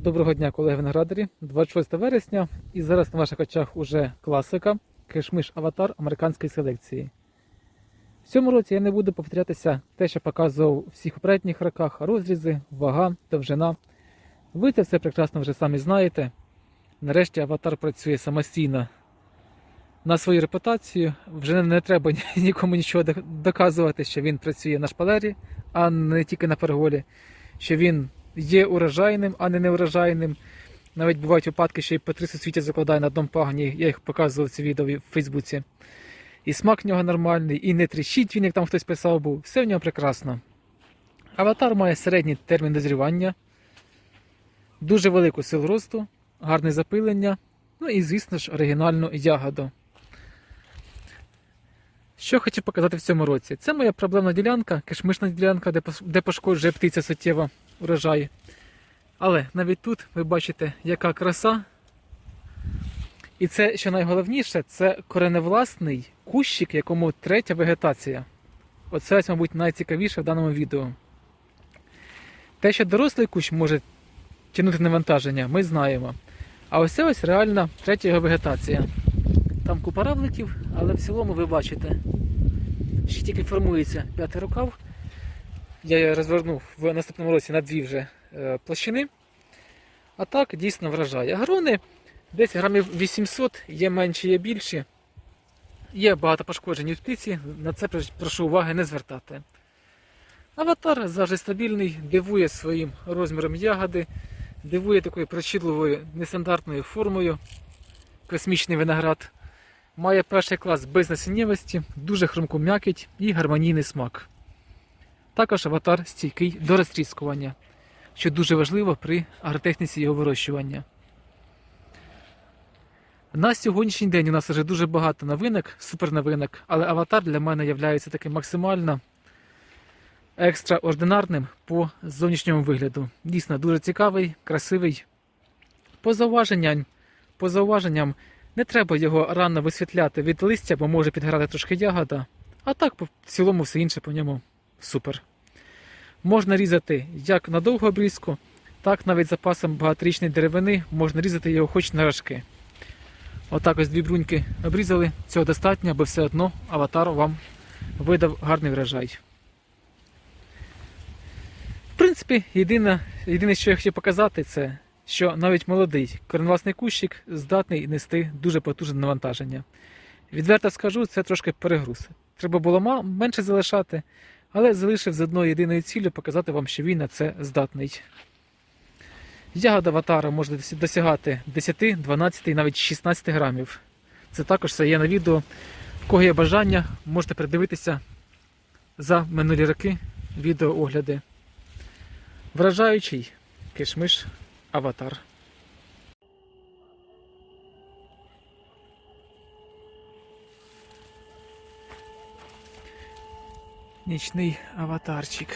Доброго дня, колеги виноградарі. 26 вересня, і зараз на ваших очах уже класика кишмиш аватар американської селекції. В цьому році я не буду повторятися те, що показував у всіх попередніх роках: розрізи, вага, довжина. Ви це все прекрасно вже самі знаєте. Нарешті аватар працює самостійно на свою репутацію. Вже не треба нікому нічого доказувати, що він працює на шпалері, а не тільки на перголі, що він є урожайним, а не неурожайним. Навіть бувають випадки, що і по три суцвіття закладає на одному пагоні. Я їх показував ці відео в Фейсбуці. І смак в нього нормальний, і не тріщить він, як там хтось писав був. Все в нього прекрасно. Аватар має середній термін дозрівання, дуже велику силу росту, гарне запилення, ну і, звісно ж, оригінальну ягоду. Що хочу показати в цьому році? Це моя проблемна ділянка, кишмишна ділянка, де, пошкоджує птиця суттєво урожай. Але навіть тут ви бачите, яка краса. І це, що найголовніше, це кореневласний кущик, якому третя вегетація. Оце, ось, мабуть, найцікавіше в даному відео. Те, що дорослий кущ може тягнути навантаження, ми знаємо. А ось це ось реальна третя його вегетація. Там купа равликів, але в цілому ви бачите, ще тільки формується п'ятий рукав. Я розвернув в наступному році на дві вже е, площини. А так дійсно вражає. Грони десь грамів 800, є менші, є більші. Є багато пошкоджень від птиці, на це прошу уваги не звертати. Аватар завжди стабільний, дивує своїм розміром ягоди, дивує такою причудливою нестандартною формою. Космічний виноград. Має перший клас без насіннєвості, дуже хрумку м'якіть і гармонійний смак. Також аватар стійкий до розтріскування, що дуже важливо при агротехніці його вирощування. На сьогоднішній день у нас вже дуже багато новинок, суперновинок, але аватар для мене є таким максимально екстраординарним по зовнішньому вигляду. Дійсно дуже цікавий, красивий. По зауваженням, по зауваженням не треба його рано висвітляти від листя, бо може підграти трошки ягода. А так, в цілому, все інше по ньому супер. Можна різати як на довгу обрізку, так навіть запасом багаторічної деревини можна різати його хоч на рожки. Отак ось дві бруньки обрізали, цього достатньо, бо все одно аватар вам видав гарний врожай. В принципі, єдине, єдине, що я хотів показати, це що навіть молодий коренвласний кущик здатний нести дуже потужне навантаження. Відверто скажу, це трошки перегруз. Треба було менше залишати, але залишив з одною єдиною ціллю показати вам, що він на це здатний. Ягода аватара може досягати 10, 12 і навіть 16 грамів. Це також все є на відео. В кого є бажання, можете передивитися за минулі роки відеоогляди. Вражаючий кишмиш аватар. Нічний аватарчик.